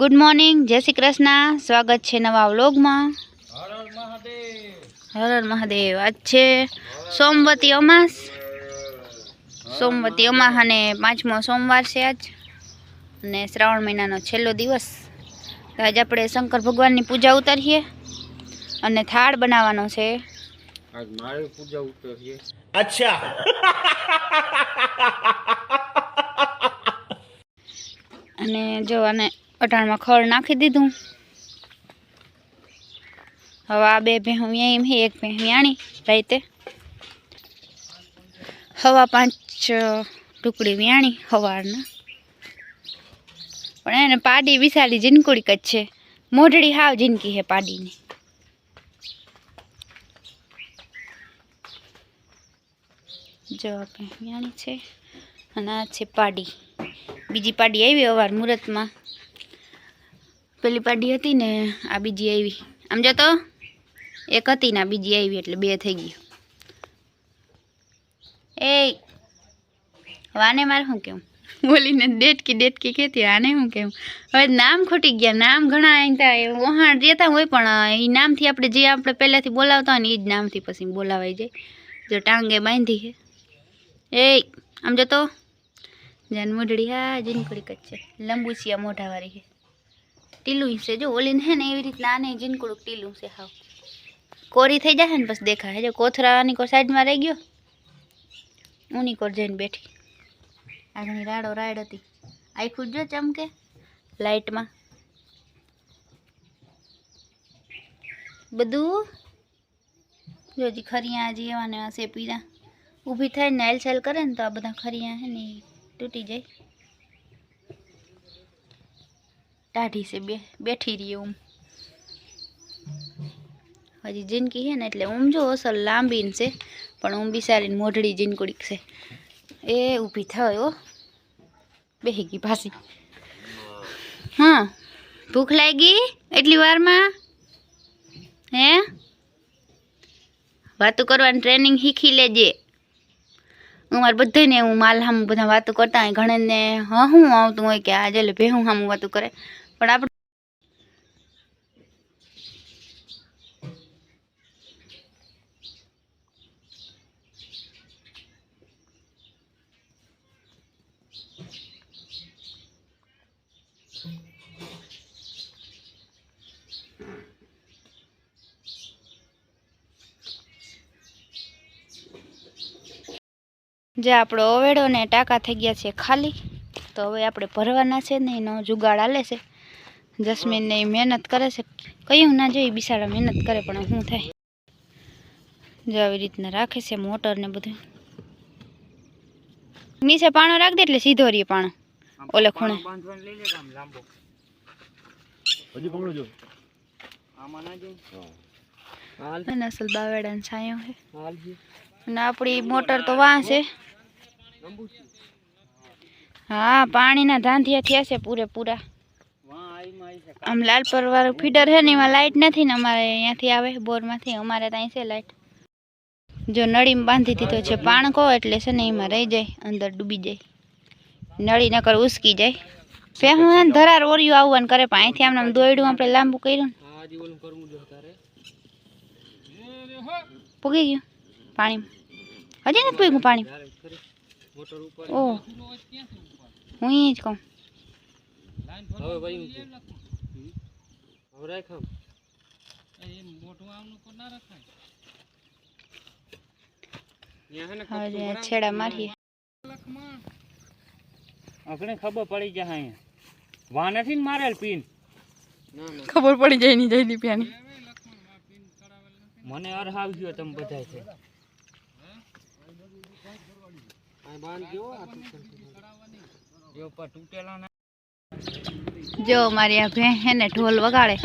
Good morning જય શ્રી કૃષ્ણ. સ્વાગત છે નવા વ્લોગમાં. હર હર મહાદેવ આજ છે સોમવતી અમાસ. સોમવતી અમાસ અને પાંચમો સોમવાર છે આજ. અને શ્રાવણ મહિનાનો છેલ્લો દિવસ. તો આજ આપણે શંકર ભગવાનની પૂજા ઉતારીએ અને થાળ બનાવવાનો છે. આજ મારી પૂજા ઉતરીએ. અને જો આને અટાણમાં ખળ નાખી દીધું. હવે આ બે ભેહું એમ હે, એક ભેહ વ્યાણી રાતે. હવા પાંચ ટુકડી વ્યાણી સવારના પણ એને પાડી વિશાળી જીનકુડીક જ છે. મોઢડી હાવ જીનકી હે પાડીની. જો આપણે વ્યાણી છે અને આ છે પાડી. બીજી પાડી આવી અવાર મુહૂર્તમાં. પેલી પાડી હતી ને, આ બીજી આવી. આમ જો તો, એક હતી ને આ બીજી આવી એટલે બે થઈ ગયું એ વાને મારે શું કેવું? બોલીને ડેટકી ડેટકી કહેતી, આને શું કેવું? હવે નામ ખોટી ગયા, નામ ઘણા અહીં ત્યાં વહાણ રહેતા હોય પણ એ નામથી આપણે જે આપણે પહેલાંથી બોલાવતા હોય ને એ જ નામથી પછી બોલાવાઈ જાય. જો ટાંગે બાંધી છે. એ આમ જો તો, જાન મોઢડી, હા, જીનકડી લંબુ લંબુસિયા મોઢાવાળી છે. ટીલું છે. જો ઓલીને હે ને એવી રીતના આને જીનકડું ટીલું છે હાવ. કોરી થઈ જશે ને બસ દેખાય. જો કોથરાની કોર સાઈડમાં રહી ગયો. ઊની કોર જઈને બેઠી. આગળની રાડો રાડ હતી. આખું જો ચમકે. લાઇટમાં બધું. જોજી ખરિયા હજી એવા ને એવા છે ઊભી થાય ને હેલસેલ કરે ને તો આ બધા ખરિયા હે ને તૂટી જાય. ટાઢી છે બે, બેઠી રહી ઊમ હજી જિંદગી છે ને એટલે ઊમ જો અસલ લાંબી ને છે, પણ ઊમ બિસારીને મોઢડી જીનકુડીક છે. એ ઊભી થયો બેહી ગઈ પાછી. હા, ભૂખ લાગી એટલી વારમાં? હે? વાતો કરવાની ટ્રેનિંગ શીખી લેજે. અમારે બધાને હું માલ સામું બધા વાતો કરતા હોય ઘણાને, હા, હું આવતું હોય કે આજે લે ભેહું સામું વાતો કરે. પણ આપણે જે આપણો ઓવેડો ને ટાંકા થઈ ગયા છે ખાલી, તો હવે આપણે ભરવાના છે ને એનો જુગાડ આલે છે. જસ્મીનને એ મહેનત કરે છે. કયું ના જોઈ બિસાડા મહેનત કરે પણ શું થાય? જો આવી રીતના રાખે છે મોટર ને બધું. નીચે પાણો રાખ દે એટલે સીધો રહીએ પાણો. ઓલે ખૂણે. બાંધવાનું બાવેડા ને આમ લાંબો. હજી પકડો જો. આમાં ના જો હાલ. અને અસલ બાવેડાને છાંયો છે. અને આપણી મોટર તો વાં છે. હા પાણીના ધાંધિયા થયા છે પૂરેપૂરા. આમ લાલ પરવાળું ફીડર છે ને એમાં લાઇટ નથી ને અમારે અહીંયાથી આવે, બોરમાંથી. અમારે ત્યાં છે લાઇટ જો નળીમાં બાંધી દીધો છે પાણકો, એટલે છે ને એમાં રહી જાય, અંદર ડૂબી જાય. નળી નકર ઉસકી જાય. પહેલું ધરાર ઓરિયું આવવાનું કરે, પણ અહીંથી આમને આમ દોયડું આપણે લાંબુ કર્યું પૂગી ગયું પાણીમાં. હજી નથી પૂગ્યું પાણી? તારે ખરી મોટર ઉપર ઓ હું જ કહું. ને છેડા મારીએ આપણે ખબર પડી જાય અહીંયા. વા નથી ને મારેલ પીન. ખબર પડી જાય નહીં જાય પ્યાની. મને અરહાવ ગયો તમે બધા છે તૂટેલા ના જો મારી આ ઢોલ વગાડે.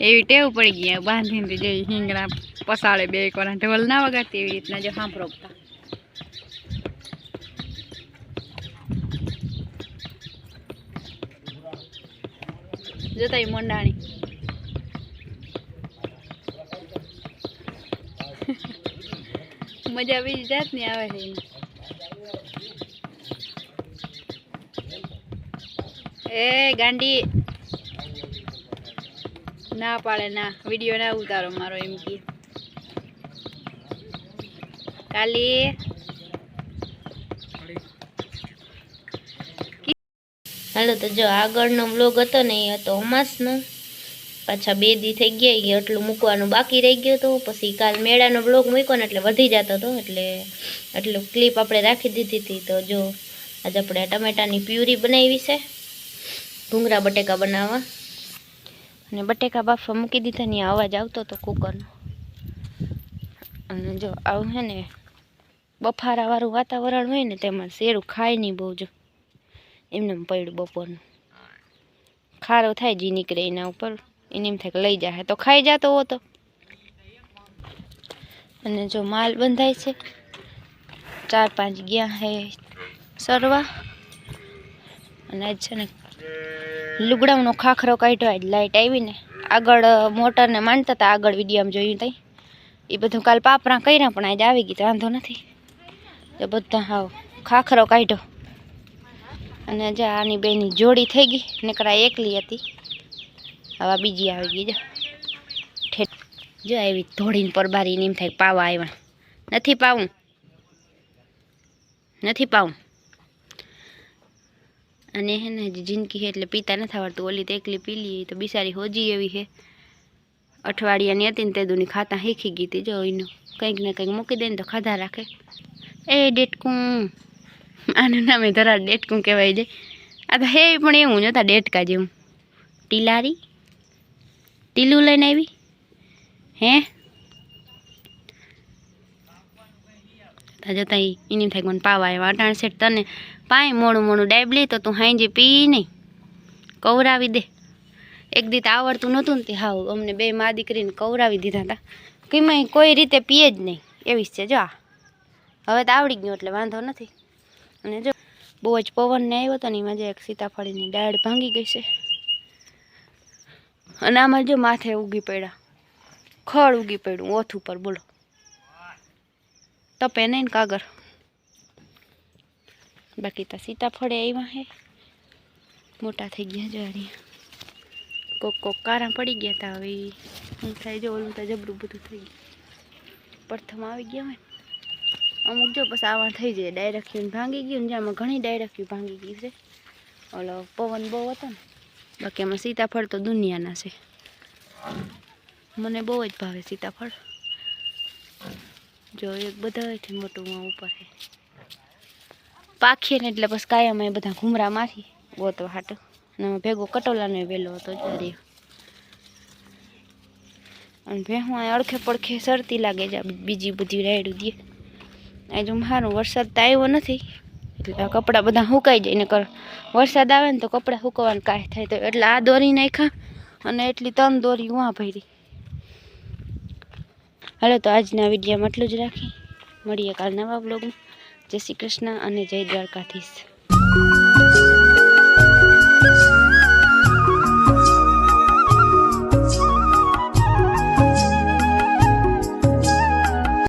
એવી ટેવ પડી ગઈ બાંધીને જે હિંગણા પસાડે બે એક ઢોલ ના વગાડતી એવી રીતના જો સાંભળો. જોતા મંડાણી. મજા બીજી જાતની આવે છે એને. એ ગાંડી. ના પાડે, ના. વીડિયો ના ઉતારો મારો એમ કે. કાલી. હાલો, તો જો આગળનો બ્લોગ હતો ને, એ હતો અમાસનો. પાછા બે દી થઈ ગયા એટલું મૂકવાનું બાકી રહી ગયું હતું. પછી કાલ મેળાનો બ્લોગ મૂક્યો ને, એટલે વધી જતો હતો. એટલે એટલું ક્લિપ આપણે રાખી દીધી હતી. તો જો, આજે આપણે ટમેટાની પ્યુરી બનાવી છે. ભૂંગળા બટેકા બનાવવા. અને બટેકા બાફવા મૂકી દીધા ને અવાજ આવતો હતો કુકરનો અને જો આવું છે ને, બફારાવાળું વાતાવરણ હોય ને તેમાં શેરું ખાય નહીં બહુ જો. એમને પડ્યું બપોરનું. ખારો થાય જી નીકળે એના ઉપર, એને એમ થાય કે લઈ જાય તો ખાઈ જતો હોતો અને જો માલ બંધાય છે, ચાર પાંચ ગયા હે સરવા. અને આજ છે ને લુગડાઓનો ખાખરો કાઢ્યો, આજ લાઈટ આવીને. આગળ મોટરને માંડતા હતા આગળ વિડીયામાં જોયું તઈ. એ બધું કાલ પાપરા કર્યા, પણ આજે આવી ગઈ વાંધો નથી. તો બધા હાવ ખાખરો કાઢ્યો. અને જા આની બેની જોડી થઈ ગઈ નીકળા એકલી હતી. હવે બીજી આવી ગઈ, જો. જો એવી ધોળીને પરબારીને એમ થાય પાવા આવ્યા. નથી પાવું. નથી પાવું. અને હે ને હજી જિંદગી છે એટલે પીતા નથી આવડતું. ઓલી તો એકલી પી લઈએ તો બિચારી હોજી એવી છે અઠવાડિયાની હતી ને તે દુની ખાતા શીખી ગઈ હતી. જો એનું કંઈક ને કંઈક મૂકી દે ને તો ખાધા રાખે. એ ડેટકું. આનું નામે ધરા ડેટકું કહેવાય છે. આ તો હે પણ એવું જોતા ડેટકા જેવું. ટીલારી ટીલું લઈને આવી? હે? જતા એની થાય મને પાવા આવ્યા. અટાણ સેટ તને પાય મોડું મોડું ડાયબ તો તું હાંજે પી નહીં. કવરાવી દે. એક દી આવડતું નહોતું ને તે અમને બે મા દીકરીને કવરાવી દીધા હતા કંઈમાં કોઈ રીતે પીએ જ નહીં. એવી છે, જો આ. હવે તો આવડી ગયું એટલે વાંધો નથી. અને જો, બહુ જ પવન ને આવ્યો હતો ને એમાં જે એક સીતાફળીની ડાળ ભાંગી ગઈ છે. અને આમાં જો માથે ઉગી પડ્યા. ખડ ઉગી પડ્યું, ઓથ ઉપર બોલો. તપે નહીં ને કાગર બાકી તો સીતાફળે આવ્યા હે. મોટા થઈ ગયા જો કોક કોક કારા પડી ગયા તા હવે હું થાય જો, ઓલું તો જબરું બધું થઈ ગયું. પ્રથમ આવી ગયા હોય અમુક જો પછી આવા થઈ જાય. ડાયરેક્ટ ભાંગી ગયું ને જેમાં ઘણી ડાયરેક્ટ ભાંગી ગઈ છે. ઓલો પવન બહુ હતો ને. બાકી એમાં સીતાફળ તો દુનિયાના છે. મને બહુ જ ભાવે સીતાફળ. જો એક બધાથી મોટું ઉપર છે પાખીએ ને એટલે પછી કાયમ એ બધા ઘૂમરામાંથી ગોતવા હાટો. અને ભેગો કટોલાનો વેલો હતો જરી અને ભેહું અડખે પડખે સરતી લાગે છે બીજી બધી રાયડું દે. આજે મારો વરસાદ તો આવ્યો નથી, એટલે કપડાં બધા સુકાઈ જાય ને વરસાદ આવે ને તો કપડાં સુકવાનું કાંઈ થાય તો એટલે આ દોરી નાખ્યા અને એટલી ત્રણ દોરી ઉहाँ ભરી. હાલો તો આજના વિડીયોમાં એટલું જ રાખી. મળીએ કાલ નવા બ્લોગમાં જય શ્રી કૃષ્ણ અને જય દ્વારકાધીશ.